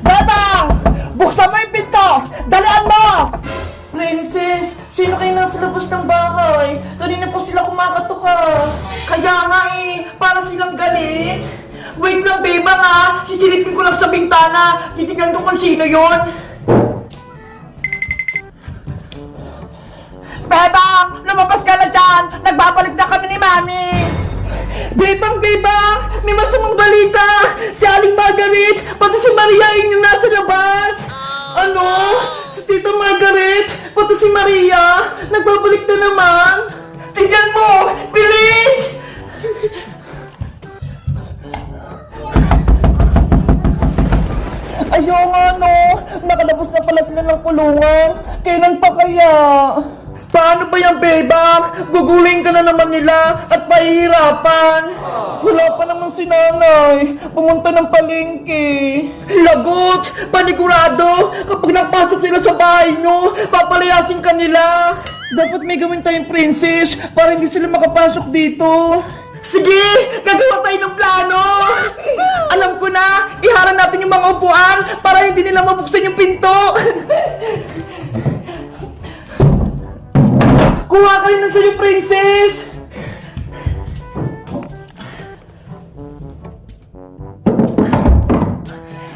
Bebang! Buksan mo yung pinto! Dalian mo! Princess, sino kayo nasa labas ng bahay? Kanina pa sila kumakatuka. Kaya nga eh, para silang galit. Wait lang, Bebang ah! Sisilipin ko lang sa bintana. Titignan ko kung sino yon. Bebang! Lumabas ka na dyan! Nagbabalik na kami ni Mami! Bebang, Bebang! May masamang balita! Si Aling Margaret, pati si Maria yung nasa labas! ano? Si Tita Margaret, pati si Maria, nagbabalik na naman! Tingnan mo! Bilis! Ayaw nga no! Nakalabas na pala sila ng kulungan! Kailan pa kaya? Paano ba yan, Bebang? Guguling ka na naman nila at pahihirapan. Wala pa naman si nanay. Pumunta ng palengke. Lagot! Panigurado! Kapag napasok sila sa bahay nyo, papalayasin ka nila. Dapat may gawin tayong princess para hindi sila makapasok dito. Sige! Gagawa tayo ng plano! Alam ko na! Iharang natin yung mga upuan para hindi nila mabuksan yung pinto! Kuha ka rin ng sa'yo, princess!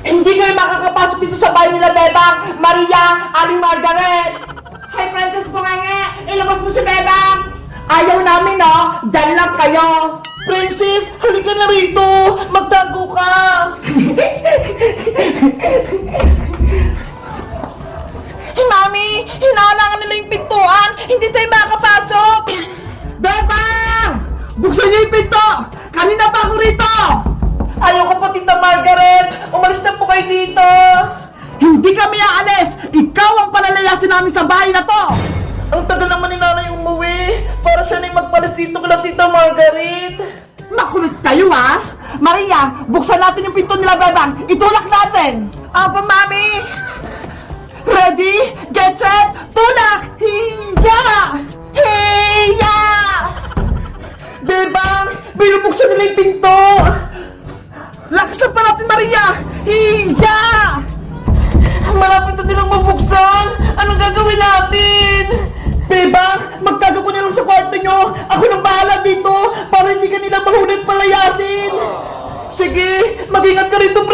Hindi kayo makakapasok dito sa bahay nila, Bebang! Maria! Aling Margaret! Hi, Princess Bunganga! Ilabas mo si Bebang! Ayaw namin, no? Diyan lang kayo! Princess, halika na rito! Magtago ka! niyo yung pinto! Kanina pa ako rito! Ayaw ko po, Tita Margaret! Umalis na po kayo dito! Hindi kami aalis! Ikaw ang palalayasin namin sa bahay na to! Ang tagal naman ni nanay umuwi! Para siya na yung magpalis dito kala Tita Margaret! Makulit kayo ha! Maria, buksan natin yung pinto nila, Bebang! Itulak natin! Apa, Mami! Binubuksan nila yung pinto! Lakasan pa natin, Maria! Hiya! Malapit na nilang mabuksan! Anong gagawin natin? Bebang! Magtago ko na sa kwarto nyo! Ako nang bahala dito! Para hindi ka nila mahunit palayasin! Sige! Mag-ingat ka rito,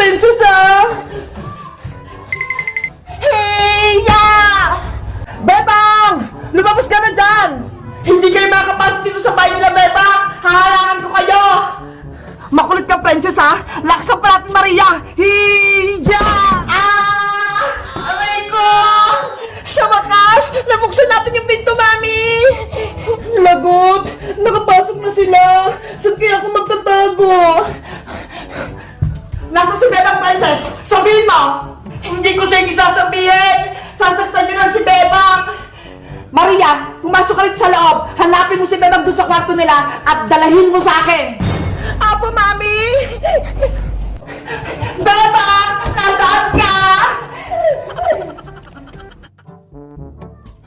Princess, ha? Laksan pa natin, Maria! Hiya! Ah! Aray ko! Sa wakas, nabuksan natin yung pinto, Mami! Lagot! Nakapasok na sila! Saan kaya ako magtatago? Nasa si Bebang Princess! Sabihin mo! Hindi ko siya sasabihin! Sasaktan niyo lang si Bebang! Maria, pumasok ka rin sa loob! Hanapin mo si Bebang doon sa kwarto nila at dalahin mo sa akin! Apo, Mami! Bebang! Nasaan ka?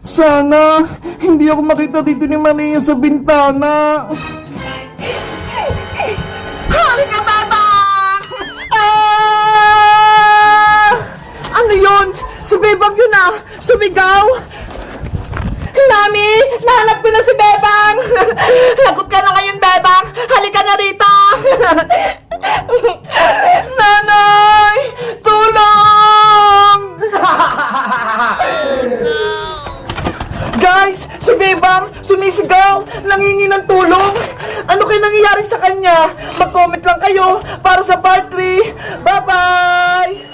Sana hindi ako makita dito ni Maria sa bintana. Halika, Bebang! Ah! Ano yun? Si Bebang yun ah! Sumigaw! Nami! Nahanap ko na si Bebang! sumisigaw, nangingi ng tulong. Ano kayo nangyayari sa kanya? Mag-comment lang kayo para sa part 3. Bye-bye!